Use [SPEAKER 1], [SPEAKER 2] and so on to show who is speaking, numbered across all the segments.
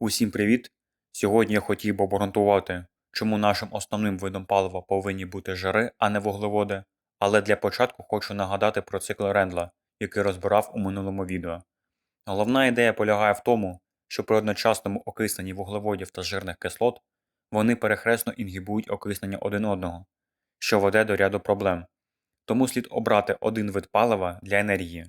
[SPEAKER 1] Усім привіт! Сьогодні я хотів би обґрунтувати, чому нашим основним видом палива повинні бути жири, а не вуглеводи. Але для початку хочу нагадати про цикл Рендла, який розбирав у минулому відео. Головна ідея полягає в тому, що при одночасному окисненні вуглеводів та жирних кислот вони перехресно інгібують окиснення один одного, що веде до ряду проблем. Тому слід обрати один вид палива для енергії.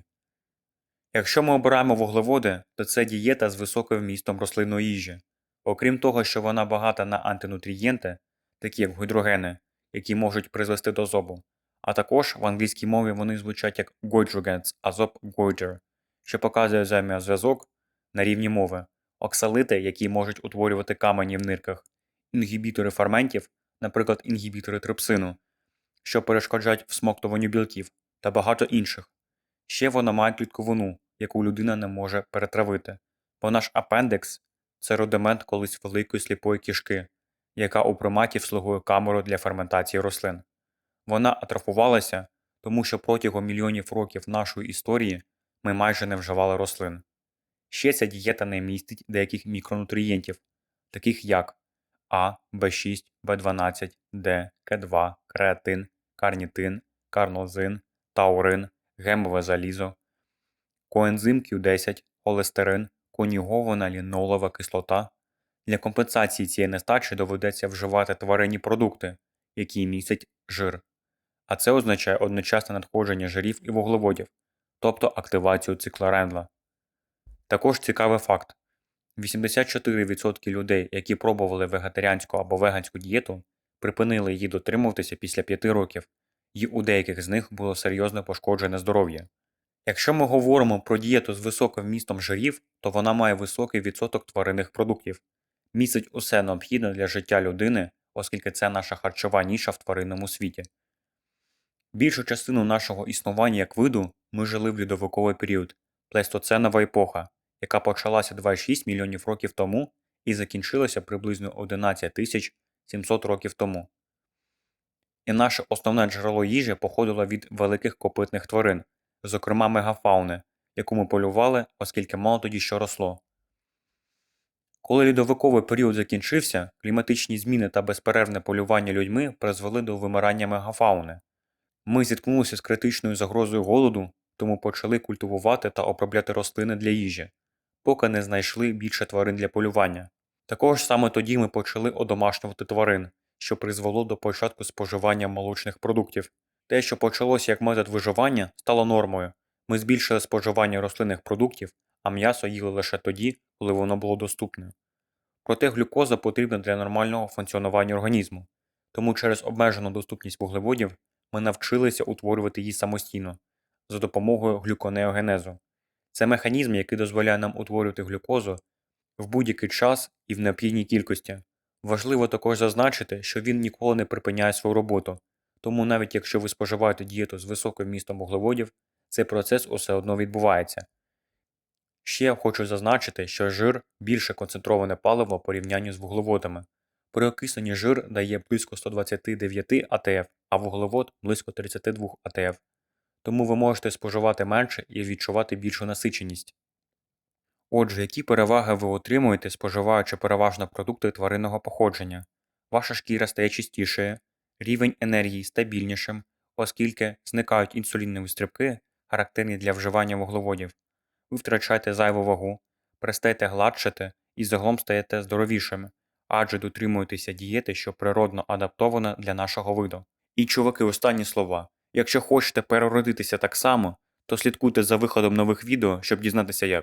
[SPEAKER 1] Якщо ми обираємо вуглеводи, то це дієта з високим вмістом рослинної їжі. Окрім того, що вона багата на антинутрієнти, такі як гідрогени, які можуть призвести до зобу, а також в англійській мові вони звучать як goitrogents, азоб goiter, що показує взаємозв'язок на рівні мови, оксалити, які можуть утворювати камені в нирках, інгібітори ферментів, наприклад, інгібітори трипсину, що перешкоджають всмоктуванню білків, та багато інших. Ще вона має клітковину, яку людина не може перетравити, бо наш апендекс це рудимент колись великої сліпої кішки, яка у приматів слугує камерою для ферментації рослин. Вона атрофувалася, тому що протягом мільйонів років нашої історії ми майже не вживали рослин. Ще ця дієта не містить деяких мікронутрієнтів, таких як А, В6, В12, Д, К2, креатин, карнітин, карнозин, таурин, гемове залізо, коензим Q10, холестерин, конюгована лінолова кислота. Для компенсації цієї нестачі доведеться вживати тваринні продукти, які містять жир. А це означає одночасне надходження жирів і вуглеводів, тобто активацію цикла Рендла. Також цікавий факт: 84% людей, які пробували вегетаріанську або веганську дієту, припинили її дотримуватися після 5 років, і у деяких з них було серйозно пошкоджене здоров'я. Якщо ми говоримо про дієту з високим вмістом жирів, то вона має високий відсоток тваринних продуктів, містить усе необхідне для життя людини, оскільки це наша харчова ніша в тваринному світі. Більшу частину нашого існування як виду ми жили в льодовиковий період, плейстоценова епоха, яка почалася 2,6 мільйонів років тому і закінчилася приблизно 11 тисяч 700 років тому. І наше основне джерело їжі походило від великих копитних тварин, зокрема мегафауни, яку ми полювали, оскільки мало тоді що росло. Коли льодовиковий період закінчився, кліматичні зміни та безперервне полювання людьми призвели до вимирання мегафауни. Ми зіткнулися з критичною загрозою голоду, тому почали культивувати та обробляти рослини для їжі, поки не знайшли більше тварин для полювання. Також саме тоді ми почали одомашнювати тварин, що призвело до початку споживання молочних продуктів. Те, що почалося як метод виживання, стало нормою. Ми збільшили споживання рослинних продуктів, а м'ясо їли лише тоді, коли воно було доступне. Проте глюкоза потрібна для нормального функціонування організму, тому через обмежену доступність вуглеводів ми навчилися утворювати її самостійно за допомогою глюконеогенезу. Це механізм, який дозволяє нам утворювати глюкозу в будь-який час і в необхідній кількості. Важливо також зазначити, що він ніколи не припиняє свою роботу, тому навіть якщо ви споживаєте дієту з високим вмістом вуглеводів, цей процес усе одно відбувається. Ще хочу зазначити, що жир більше концентроване паливо в порівнянні з вуглеводами. При окисленні жир дає близько 129 АТФ, а вуглевод близько 32 АТФ. Тому ви можете споживати менше і відчувати більшу насиченість. Отже, які переваги ви отримуєте, споживаючи переважно продукти тваринного походження? Ваша шкіра стає чистішою, рівень енергії стабільнішим, оскільки зникають інсулінові стрибки, характерні для вживання вуглеводів. Ви втрачаєте зайву вагу, перестаєте гладшити і загалом стаєте здоровішими, адже дотримуєтеся дієти, що природно адаптована для нашого виду. І, чуваки, останні слова. Якщо хочете переродитися так само, то слідкуйте за виходом нових відео, щоб дізнатися як.